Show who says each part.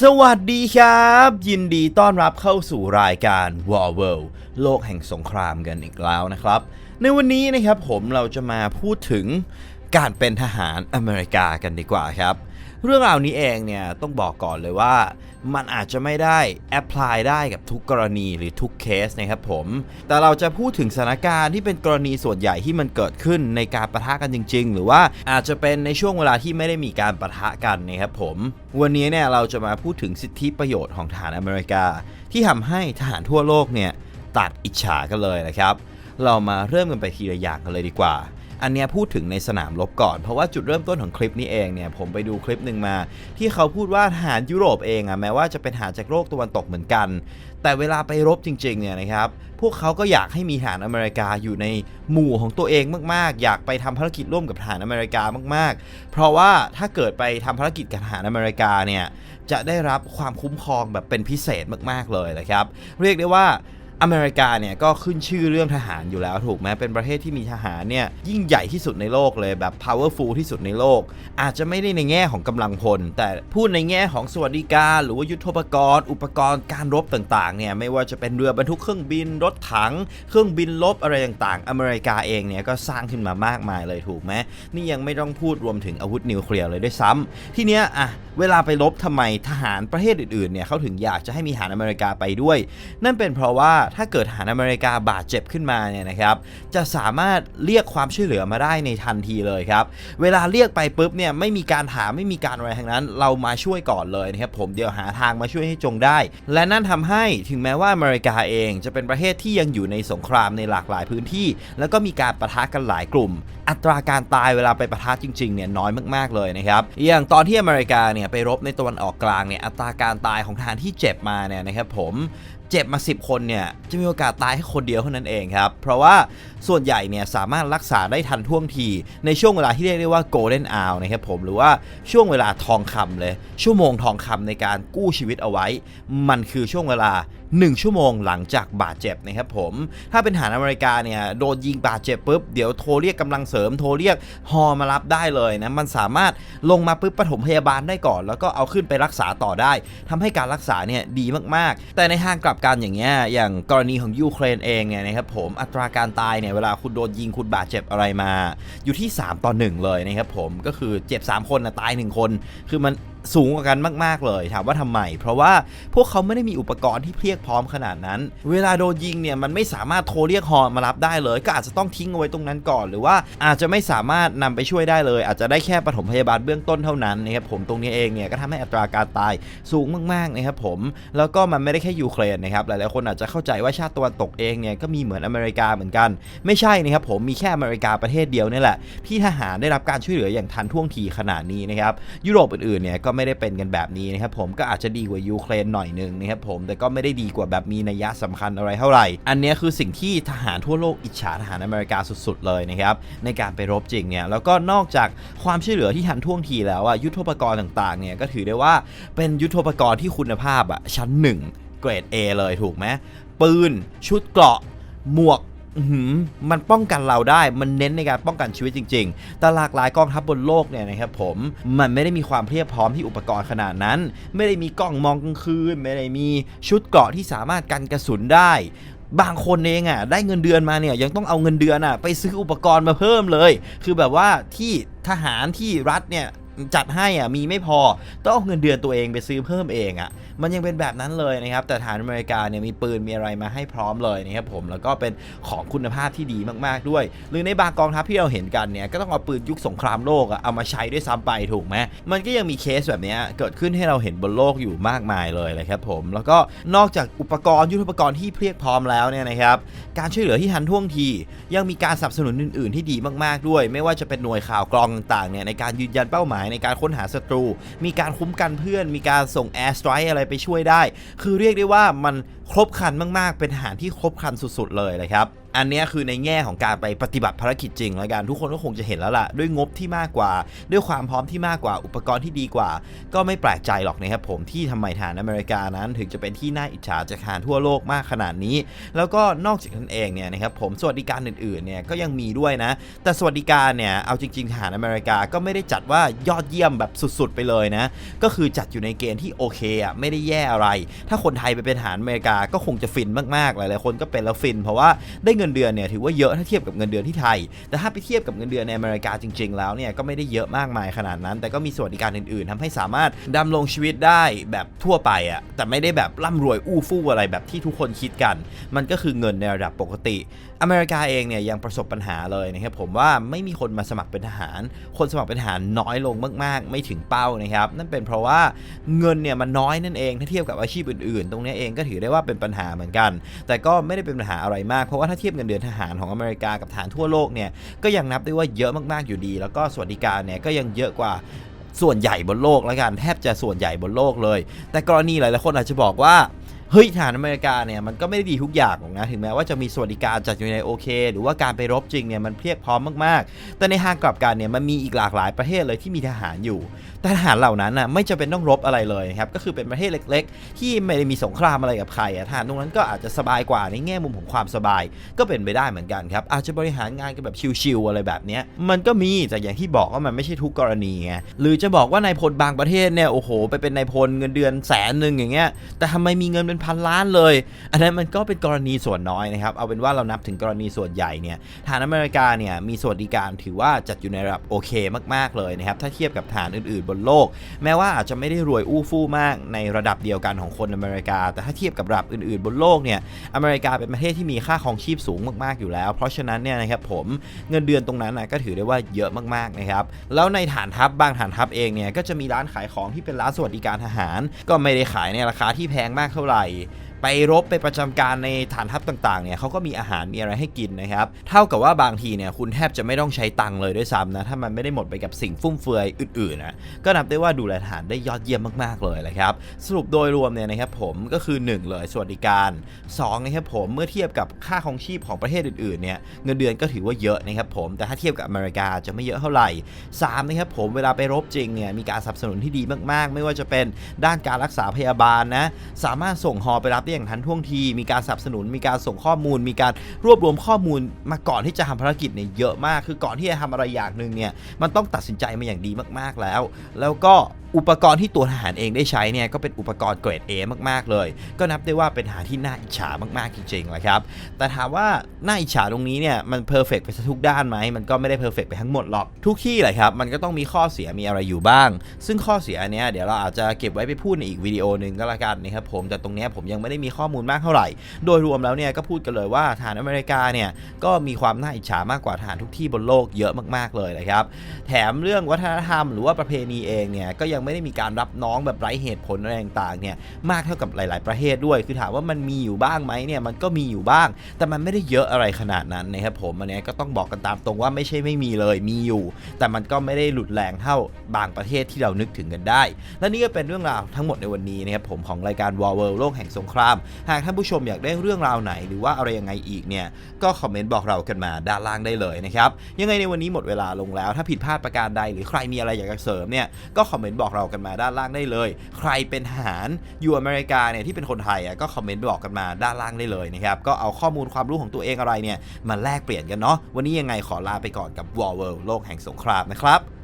Speaker 1: สวัสดีครับ ยินดีต้อนรับเข้าสู่รายการ War World โลกแห่งสงครามกันอีกแล้วนะครับ ในวันนี้นะครับผมเราจะมาพูดถึงการเป็นทหารอเมริกากันดีกว่าครับ เรื่องราวนี้เองเนี่ยต้องบอกก่อนเลยว่า มันอาจจะไม่ได้แอพพลายได้กับทุกกรณีหรือทุกเคสนะครับผม แต่เราจะพูดถึงสถานการณ์ที่เป็นกรณีส่วนใหญ่ที่มันเกิดขึ้นในการประทะกันจริง ๆ หรือว่าอาจจะเป็นในช่วงเวลาที่ไม่ได้มีการประทะกันนะครับผม วันนี้เนี่ยเราจะมาพูดถึงสิทธิประโยชน์ของทหารอเมริกา ที่ทำให้ทหารทั่วโลกเนี่ยตัดอิจฉากันเลยนะครับ เรามาเริ่มกันไปทีละอย่างกันเลยดีกว่า อันเนี้ยพูดถึงในสนามรบก่อน เพราะว่าจุดเริ่มต้นของคลิปนี้เองเนี่ยผมไปดูคลิปหนึ่งมา ที่เขาพูดว่าทหารยุโรปเองอะแม้ว่าจะเป็นทหารจากโลกตะวันตกเหมือนกัน แต่เวลาไปรบจริงๆเนี่ยนะครับพวกเขาก็อยากให้มีทหารอเมริกาอยู่ในหมู่ของตัวเองมากๆ อยากไปทำภารกิจร่วมกับทหารอเมริกามาก ๆ เพราะว่าถ้าเกิดไปทำภารกิจกับทหารอเมริกาเนี่ยจะได้รับความคุ้มครองแบบเป็นพิเศษมากๆเลยนะครับ เรียกได้ว่า อเมริกาเนี่ยก็ขึ้นชื่อเรื่องทหารอยู่แล้วถูกไหมเป็นประเทศที่มีทหารเนี่ยยิ่งใหญ่ที่สุดในโลกเลยแบบ powerful ที่สุดในโลก อาจจะไม่ได้ในแง่ของกำลังพล แต่พูดในแง่ของสวัสดิการ หรือว่ายุทโธปกรณ์ อุปกรณ์การรบต่างๆเนี่ยไม่ว่าจะเป็นเรือบรรทุกเครื่องบินรถถัง เครื่องบินลบอะไรต่างๆ อเมริกาเองเนี่ยก็สร้างขึ้นมามากมายเลยถูกไหมนี่ยังไม่ต้องพูดรวมถึงอาวุธนิวเคลียร์เลยด้วยซ้ำทีเนี้ยอะเวลาไปรบทำไมทหารประเทศอื่นๆเนี่ยเขาถึงอยากจะให้มีทหารอเมริกาไปด้วย นั่นเป็นเพราะว่าถ้าเกิดทหารอเมริกาบาดเจ็บขึ้นมาเนี่ยนะครับจะสามารถเรียกความช่วยเหลือมาได้ในทันทีเลยครับ เวลาเรียกไปปุ๊บเนี่ยไม่มีการถามไม่มีการอะไรทั้งนั้น เรามาช่วยก่อนเลยนะครับผมเดี๋ยวหาทางมาช่วยให้จงได้ และนั่นทำให้ถึงแม้ว่าอเมริกาเองจะเป็นประเทศที่ยังอยู่ในสงครามในหลากหลายพื้นที่ แล้วก็มีการประทะกันหลายกลุ่ม อัตราการตายเวลาไปประทะจริงๆเนี่ยน้อยมากๆเลยนะครับอย่างตอนที่อเมริกาเนี่ยไปรบในตะวันออกกลางเนี่ยอัตราการตายของทหารที่เจ็บมาเนี่ยนะครับผม เจ็บมา 10 คนเนี่ยจะมีโอกาสตายแค่คนเดียวเท่านั้นเองครับ เพราะว่าส่วนใหญ่เนี่ยสามารถรักษาได้ทันท่วงที ในช่วงเวลาที่เรียกได้ว่า golden hour นะครับผมหรือว่าช่วงเวลาทองคำเลย ชั่วโมงทองคำในการกู้ชีวิตเอาไว้ มันคือช่วงเวลา1 ชั่วโมงหลังจากบาดเจ็บนะครับผม ถ้าเป็นทหารอเมริกาเนี่ยโดนยิงบาดเจ็บปุ๊บเดี๋ยวโทรเรียกกำลังเสริมโทรเรียกฮอมารับได้เลยนะมันสามารถลงมาปุ๊บปฐมพยาบาลได้ก่อน แล้วก็เอาขึ้นไปรักษาต่อได้ทำให้การรักษาเนี่ยดีมากๆ แต่ในทางกลับกันอย่างเงี้ยอย่างกรณีของยูเครนเองเนี่ยนะครับผมอัตราการตายเนี่ยเวลาคุณโดนยิงคุณบาดเจ็บอะไรมา อยู่ที่ 3 ต่อ 1 เลยนะครับผมก็คือเจ็บ 3 คนนะตาย 1 คนคือมัน สูงกว่ากันมากๆเลย ถามว่าทำไม เพราะว่าพวกเขาไม่ได้มีอุปกรณ์ที่เพียบพร้อมขนาดนั้น เวลาโดนยิงเนี่ยมันไม่สามารถโทรเรียกฮอมารับได้เลย ก็อาจจะต้องทิ้งเอาไว้ตรงนั้นก่อน หรือว่าอาจจะไม่สามารถนำไปช่วยได้เลย อาจจะได้แค่ปฐมพยาบาลเบื้องต้นเท่านั้นนะครับผมตรงนี้เองเนี่ยก็ทำให้อัตราการตายสูงมากๆนะครับผมแล้วก็มันไม่ได้แค่ยูเครนนะครับหลายๆคนอาจจะเข้าใจว่าชาติตะวันตกเองเนี่ยก็มีเหมือนอเมริกาเหมือนกัน ไม่ใช่นะครับผมมีแค่อเมริกาประเทศเดียวนี่แหละที่ทหารได้รับการช่วยเหลืออย่างทันท่วงทีขนาดนี้นะครับยุโรปอื่นๆเนี่ยก็ไม่ได้เป็นกันแบบนี้นะครับผมก็อาจจะดีกว่ายูเครนหน่อยหนึงนะครับผมแต่ก็ไม่ได้ดีกว่าแบบมีนัยยะสำคัญอะไรเท่าไหร่ อันนี้คือสิ่งที่ทหารทั่วโลกอิจฉาทหารอเมริกาสุดๆเลยนะครับในการไปรบจริงเนี่ยแล้วก็นอกจากความช่วยเหลือที่ทันท่วงทีแล้วอะยุทธปกรณ์ต่างๆเนี่ยก็ถือได้ว่าเป็นยุทธปกรณ์ที่คุณภาพอะชั้นหนึ่งเกรด A เลยถูกไหมปืน ชุดเกราะหมวก มันป้องกันเราได้ มันเน้นในการป้องกันชีวิตจริง ๆ แต่หลากหลายกองทัพบบนโลกเนี่ยนะครับผม มันไม่ได้มีความเพียบพร้อมที่อุปกรณ์ขนาดนั้น ไม่ได้มีกล้องมองกลางคืน ไม่ได้มีชุดเกราะที่สามารถกันกระสุนได้ บางคนเองอะได้เงินเดือนมาเนี่ยยังต้องเอาเงินเดือนอะไปซื้ออุปกรณ์มาเพิ่มเลย คือแบบว่าที่ทหารที่รัฐเนี่ยจัดให้อะมีไม่พอต้องเอาเงินเดือนตัวเองไปซื้อเพิ่มเองอะ มันยังเป็นแบบนั้นเลยนะครับ แต่ฐานอเมริกาเนี่ยมีปืนมีอะไรมาให้พร้อมเลยนะครับผมแล้วก็เป็นของคุณภาพที่ดีมากๆด้วย หรือในบางกองทัพที่เราเห็นกันเนี่ยก็ต้องเอาปืนยุคสงครามโลกอะเอามาใช้ด้วยซ้ำไปถูกไหมมันก็ยังมีเคสแบบนี้เกิดขึ้นให้เราเห็นบนโลกอยู่มากมายเลยเลยครับผม แล้วก็นอกจากอุปกรณ์ยุทธปกรณ์ที่เพียบพร้อมแล้วเนี่ยนะครับการช่วยเหลือที่ทันท่วงที ยังมีการสนับสนุนอื่น ๆ ที่ดีมากๆด้วย ไม่ว่าจะเป็นหน่วยข่าวกรองต่างๆเนี่ยในการยืนยันเป้าหมายในการค้นหาศัตรู มีการคุ้มกันเพื่อน มีการส่งแอร์สไตร์อะไรไปช่วยได้ คือเรียกได้ว่ามันครบครันมากๆ เป็นทหารที่ครบครันสุดๆเลยเลยครับ อันนี้คือในแง่ของการไปปฏิบัติภารกิจจริงแล้วกันทุกคนก็คงจะเห็นแล้วล่ะ ด้วยงบที่มากกว่า ด้วยความพร้อมที่มากกว่าอุปกรณ์ที่ดีกว่า ก็ไม่แปลกใจหรอกนะครับผมที่ทำไมทารอเมริกานั้น ถึงจะเป็นที่น่าอิจฉาจากทารทั่วโลกมากขนาดนี้ แล้วก็นอกจากนั้นเองเนี่ยนะครับผมสวัสดิการอื่นๆเนี่ยก็ยังมีด้วยนะ แต่สวัสดิการเนี่ยเอาจริงๆทหารอเมริกาก็ไม่ได้จัดว่ายอดเยี่ยมแบบสุดๆ ไปเลยนะก็คือจัดอยู่ในเกณฑ์ที่โอเคอะไม่ได้แย่อะไร ถ้าคนไทยไปเป็นทหารอเมริกาก็คงจะฟินมากๆหลายๆคนก็เป็นแล้วฟิน เพราะว่าได้เงินเดือนเนี่ยถือว่าเยอะถ้าเทียบกับเงินเดือนที่ไทย แต่ถ้าไปเทียบกับเงินเดือนในอเมริกาจริง ๆ แล้วเนี่ยก็ไม่ได้เยอะมากมายขนาดนั้น แต่ก็มีสวัสดิการอื่นๆทำให้สามารถดำรงชีวิตได้แบบทั่วไปอะแต่ไม่ได้แบบร่ำรวยอู้ฟู่อะไรแบบที่ทุกคนคิดกัน มันก็คือเงินในระดับปกติอเมริกาเองเนี่ยยังประสบปัญหาเลยนะครับผมว่าไม่มีคนมาสมัครเป็นทหาร คนสมัครเป็นทหารน้อยลงมากๆ ไม่ถึงเป้านะครับนั่นเป็นเพราะว่าเงินเนี่ยมันน้อยนั่นเองถ้าเทียบกับอาชีพอื่นๆ ตรงนี้เองก็ถือได้ว่าเป็นปัญหาเหมือนกัน แต่ก็ไม่ได้เป็นปัญหาอะไรมากเพราะว่าถ้าเทียบเงินเดือนทหารของอเมริกากับทหารทั่วโลกเนี่ยก็ยังนับได้ว่าเยอะมากๆอยู่ดี แล้วก็สวัสดิการเนี่ยก็ยังเยอะกว่าส่วนใหญ่บนโลกแล้วกันแทบจะส่วนใหญ่บนโลกเลย แต่กรณีหลายๆคนอาจจะบอกว่า เฮ้ยทหารอเมริกาเนี่ยมันก็ไม่ได้ดีทุกอย่างหรอกนะถึงแม้ว่าจะมีสวัสดิการจัดอยู่ในโอเค หรือว่าการไปรบจริงเนี่ยมันเพียบพร้อมมากๆ แต่ในทางกลับกันเนี่ยมันมีอีกหลากหลายประเทศเลยที่มีทหารอยู่ แต่ทหารเหล่านั้นน่ะไม่จำเป็นต้องรบอะไรเลยครับก็คือเป็นประเทศเล็ก ๆ ที่ไม่ได้มีสงครามอะไรกับใครอะทหารตรงนั้นก็อาจจะสบายกว่าในแง่มุมของความสบาย ก็เป็นไปได้เหมือนกันครับอาจจะบริหารงานกันแบบชิวๆอะไรแบบเนี้ยมันก็มีแต่อย่างที่บอกว่ามันไม่ใช่ทุกกรณีไงหรือจะบอกว่านายพลบางประเทศเนี่ยโอ้โห ไปเป็นนายพลเงินเดือนแสนหนึ่งอย่างเงี้ยแต่ทำไมมีเงินเป็นพันล้านเลย อันนั้นมันก็เป็นกรณีส่วนน้อยนะครับ เอาเป็นว่าเรานับถึงกรณีส่วนใหญ่เนี่ยฐานอเมริกาเนี่ยมีสวัสดิการถือว่าจัดอยู่ในระดับโอเคมากๆเลยนะครับ ถ้าเทียบกับฐานอื่นๆบนโลก แม้ว่าอาจจะไม่ได้รวยอู้ฟู่มากในระดับเดียวกันของคนอเมริกา แต่ถ้าเทียบกับระดับอื่นๆ บนโลกเนี่ย อเมริกาเป็นประเทศที่มีค่าครองชีพสูงมากๆอยู่แล้ว เพราะฉะนั้นเนี่ยนะครับผมเงินเดือนตรงนั้นนะก็ถือได้ว่าเยอะมากๆนะครับ แล้วในฐานทัพบางฐานทัพเองเนี่ยก็จะมีร้านขายของที่เป็นร้านสวัสดิการทหาร ก็ไม่ได้ขายในราคาที่แพงมากเท่าไหร่ไปไปรบไปประจำการในฐานทัพต่างๆเนี่ยเขาก็มีอาหารมีอะไรให้กินนะครับเท่ากับว่าบางทีเนี่ยคุณแทบจะไม่ต้องใช้ตังค์เลยด้วยซ้ำนะถ้ามันไม่ได้หมดไปกับสิ่งฟุ่มเฟือยอื่นๆนะก็นับได้ว่าดูแลทหารได้ยอดเยี่ยมมากๆเลยแหละครับสรุปโดยรวมเนี่ยนะครับผมก็คือ 1 เลยสวัสดิการ2นะครับผมเมื่อเทียบกับค่าของชีพของประเทศอื่นๆเนี่ยเงินเดือนก็ถือว่าเยอะนะครับผมแต่ถ้าเทียบกับอเมริกาจะไม่เยอะเท่าไหร่3นะครับผมเวลาไปรบจริงเนี่ยมีการสนับสนุนที่ดีมากๆ ไม่ว่าจะเป็นด้านการรักษาพยาบาลนะสามารถส่งฮอไปรับได้อย่างทันท่วงที มีการสนับสนุน มีการส่งข้อมูล มีการรวบรวมข้อมูลมาก่อนที่จะทำภารกิจเนี่ยเยอะมาก คือก่อนที่จะทำอะไรอย่างหนึ่งเนี่ย มันต้องตัดสินใจมาอย่างดีมากๆแล้ว แล้วก็อุปกรณ์ที่ตัวทหารเองได้ใช้เนี่ยก็เป็นอุปกรณ์เกรด A มากๆเลย ก็นับได้ว่าเป็นหาที่น่าอิจฉามากๆจริงๆแหละครับ แต่ถามว่าน่าอิจฉาตรงนี้เนี่ยมันเพอร์เฟกไปทุกด้านไหมมันก็ไม่ได้เพอร์เฟกไปทั้งหมดหรอก ทุกที่แหละครับ มันก็ต้องมีข้อเสียมีอะไรอยู่บ้าง ซึ่งข้อเสียเนี้ยเดี๋ยวเราอาจจะเก็บไว้ไปพูดในอีกวิดีโอหนึ่งก็แล้วกันนะครับผมแต่ตรงนี้ผมยังไม่ได้มีข้อมูลมากเท่าไหร่ โดยรวมแล้วเนี่ยก็พูดกันเลยว่าทหารอเมริกาเนี่ยก็มีความน่าอิจฉามากกว่าทหารทุกที่บนโลกเยอะมากๆเลยนะครับ แถมเรื่องวัฒนธรรมหรือว่าประเพณีเองเนี่ยก็ยังไม่ได้มีการรับน้องแบบไร้เหตุผลอะไรต่างๆเนี่ยมากเท่ากับหลาย ๆ ประเทศด้วย คือถามว่ามันมีอยู่บ้างไหมเนี่ยมันก็มีอยู่บ้าง แต่มันไม่ได้เยอะอะไรขนาดนั้นนะครับผมอันนี้ก็ต้องบอกกันตามตรงว่าไม่ใช่ไม่มีเลยมีอยู่ แต่มันก็ไม่ได้หลุดแรงเท่าบางประเทศที่เรานึกถึงกันได้ และนี่ก็เป็นเรื่องราวทั้งหมดในวันนี้นะครับผมของรายการ War World โลกแห่งสงคราม หากท่านผู้ชมอยากได้เรื่องราวไหนหรือว่าอะไรยังไงอีกเนี่ยก็คอมเมนต์บอกเรากันมาด้านล่างได้เลยนะครับยังไงในวันนี้หมดเวลาลงแล้ว ถ้าผิดพลาดประการใดหรือใครมีอะไรอยากจะเสริมเนี่ยก็คอมเมนต์บอกเรากันมาด้านล่างได้เลย ใครเป็นทหารอยู่อเมริกาเนี่ยที่เป็นคนไทยอะก็คอมเมนต์บอกกันมาด้านล่างได้เลยนะครับก็เอาข้อมูลความรู้ของตัวเองอะไรเนี่ยมาแลกเปลี่ยนกันเนาะวันนี้ยังไงขอลาไปก่อนกับ War World โลกแห่งสงครามนะครับ